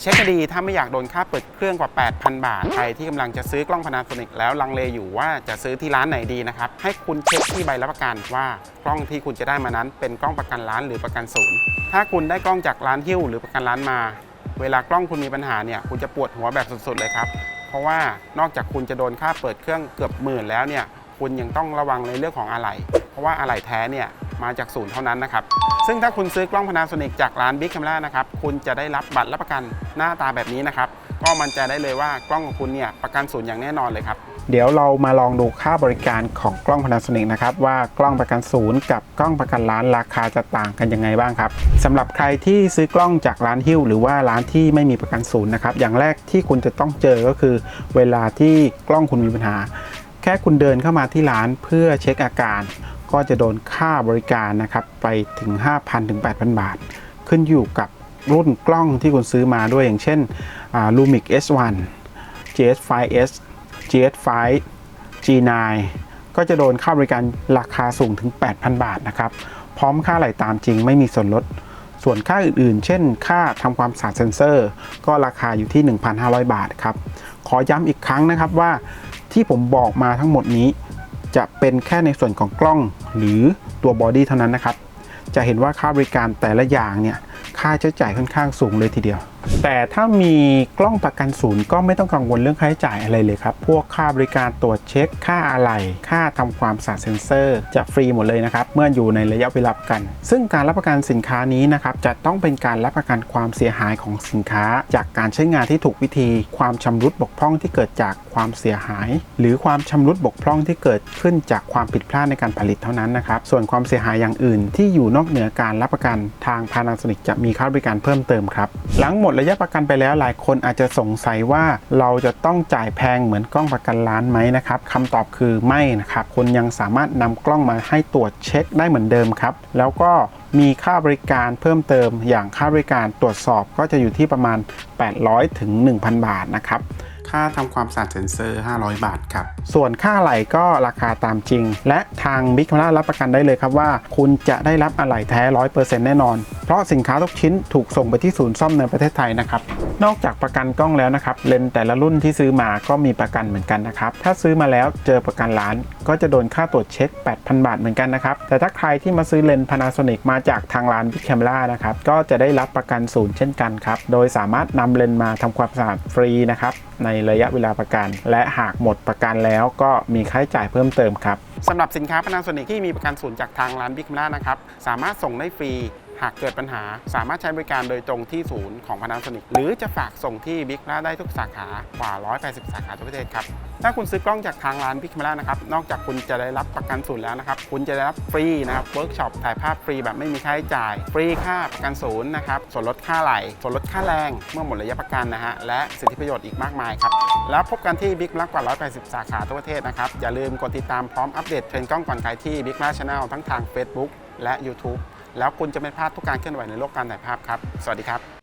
เช็คดีถ้าไม่อยากโดนค่าเปิดเครื่องกว่า 8,000 บาท ใครที่กำลังจะซื้อกล้อง Panasonic แล้วลังเลอยู่ว่าจะซื้อที่ร้านไหนดีนะครับ ให้คุณเช็คที่ใบรับประกันว่ากล้องที่คุณจะได้มานั้นเป็นกล้องประกันร้านหรือประกันศูนย์ ถ้าคุณได้กล้องจากร้านหิ้วหรือประกันร้านมา เวลากล้องคุณมีปัญหาเนี่ยคุณจะปวดหัวแบบสุดๆเลยครับ เพราะว่านอกจากคุณจะโดนค่าเปิดเครื่องเกือบหมื่นแล้วเนี่ยคุณยังต้องระวังในเรื่องของอะไหล่เพราะว่าอะไหล่แท้เนี่ย มาจากศูนย์เท่านั้นนะครับ ซึ่งถ้าคุณซื้อกล้อง Panasonic จากร้าน Big Camera นะครับ คุณจะได้รับบัตรรับประกันหน้าตาแบบนี้นะครับ ก็มั่นใจได้เลยว่ากล้องของคุณเนี่ยประกันศูนย์อย่างแน่นอนเลยครับ เดี๋ยวเรามาลองดูค่าบริการของกล้อง Panasonic นะครับว่ากล้องประกันศูนย์กับกล้องประกันร้านราคาจะต่างกันยังไงบ้างครับสำหรับใครที่ซื้อกล้องจากร้านฮิ้วหรือว่าร้านที่ไม่มีประกันศูนย์นะครับอย่างแรกที่คุณจะต้องเจอก็คือ เวลาที่กล้องคุณมีปัญหา แค่คุณเดินเข้ามาที่ร้านเพื่อเช็คอาการ ก็จะโดนค่าบริการนะครับไปถึง 5,000ถึง8,000 บาท ขึ้นอยู่กับรุ่นกล้องที่คุณซื้อมาด้วยอย่างเช่นอ่า Lumix S1 GS5S GS5 G9 ก็จะโดนค่าบริการราคาสูงถึง 8,000 บาทนะครับ พร้อมค่าไหลตามจริงไม่มีส่วนลด ส่วนค่าอื่นๆ เช่น ค่าทำความสะอาดเซ็นเซอร์ ก็ราคาอยู่ที่ 1,500 บาทครับ ขอย้ำอีกครั้งนะครับว่าที่ผมบอกมาทั้งหมดนี้ จะเป็นแค่ในส่วนของกล้องหรือตัวบอดี้เท่านั้นนะครับ จะเห็นว่าค่าบริการแต่ละอย่างเนี่ยค่าใช้จ่ายค่อนข้างสูงเลยทีเดียว แต่ถ้ามีกล้องประกันศูนย์ก็ไม่ต้องกังวลเรื่องค่าใช้จ่ายอะไรเลยครับ พวกค่าบริการตรวจเช็ค ค่าอะไหล่ค่าทำความสะอาดเซ็นเซอร์ จะฟรีหมดเลยนะครับ เมื่ออยู่ในระยะเวลาประกัน ซึ่งการรับประกันสินค้านี้นะครับจะต้องเป็นการรับประกันความเสียหายของสินค้า จากการใช้งานที่ถูกวิธี ความชำรุดบกพร่องที่เกิดจากความเสียหาย หรือความชำรุดบกพร่องที่เกิดขึ้นจากความผิดพลาดในการผลิตเท่านั้นนะครับ ส่วนความเสียหายอย่างอื่น ที่อยู่นอกเหนือการรับประกันทาง Panasonic จะมีค่าบริการเพิ่มเติมครับหลังหมดระยะประกันไปแล้วหลายคนอาจจะสงสัยว่าเราจะต้องจ่ายแพงเหมือนกล้องประกันล้านไหมนะครับคำตอบคือไม่นะครับคุณยังสามารถนำกล้องมาให้ตรวจเช็คได้เหมือนเดิมครับ แล้วก็มีค่าบริการเพิ่มเติม อย่างค่าบริการตรวจสอบก็จะอยู่ที่ประมาณ 800ถึง1,000 บาทนะครับ ค่าทำความสะอาดเซ็นเซอร์ 500 บาทครับ ส่วนค่าอะไหล่ก็ราคาตามจริง และทางบิ๊กคาร์รับประกันได้เลยครับว่า คุณจะได้รับอะไหล่แท้ 100%แน่นอน เพราะสินค้าทุกชิ้นถูกส่งไปที่ศูนย์ซ่อมในประเทศไทยนะครับ นอกจากประกันกล้องแล้วนะครับเลนส์แต่ละรุ่นที่ซื้อมาก็มีประกันเหมือนกันนะครับถ้าซื้อมาแล้วเจอประกันร้าน ก็จะโดนค่าตรวจเช็ค 8,000 บาทเหมือนกันนะครับแต่ถ้าใครที่มาซื้อเลนส์ Panasonic มาจากทางร้าน Big Camera นะครับก็จะได้รับประกันศูนย์เช่นกันครับโดยสามารถนำเลนส์มาทำความสะอาดฟรีนะครับในระยะเวลาประกัน และหากหมดประกันแล้วก็มีค่าใช้จ่ายเพิ่มเติมครับสำหรับสินค้า Panasonic ที่มีประกันศูนย์จากทางร้าน Big Camera นะครับสามารถส่งได้ฟรี หากเกิดปัญหาสามารถใช้บริการโดยตรงที่ศูนย์ของ Panasonic หรือจะฝากส่งที่ Big Camera ได้ทุกสาขากว่า 180 สาขาทั่วประเทศครับ ถ้าคุณซื้อกล้องจากทางร้าน Big Camera นะครับ นอกจากคุณจะได้รับประกันศูนย์แล้วนะครับ คุณจะได้รับฟรีนะครับเวิร์กช็อปถ่ายภาพฟรีแบบไม่มีค่าใช้จ่าย ฟรีค่าประกันศูนย์นะครับ ส่วนลดค่าไหลส่วนลดค่าแรง เมื่อหมดระยะประกันนะฮะ และสิทธิประโยชน์อีกมากมายครับ แล้วพบกันที่ Big มากว่า 180 สาขาทั่วประเทศนะครับ อย่าลืมกดติดตามพร้อมอัปเดตเทรนด์กล้องก่อนใครที่ Big มา Channel ทั้งทาง Facebook และ YouTube แล้วคุณจะไม่พลาดทุกการเคลื่อนไหวในโลกการถ่ายภาพครับ สวัสดีครับ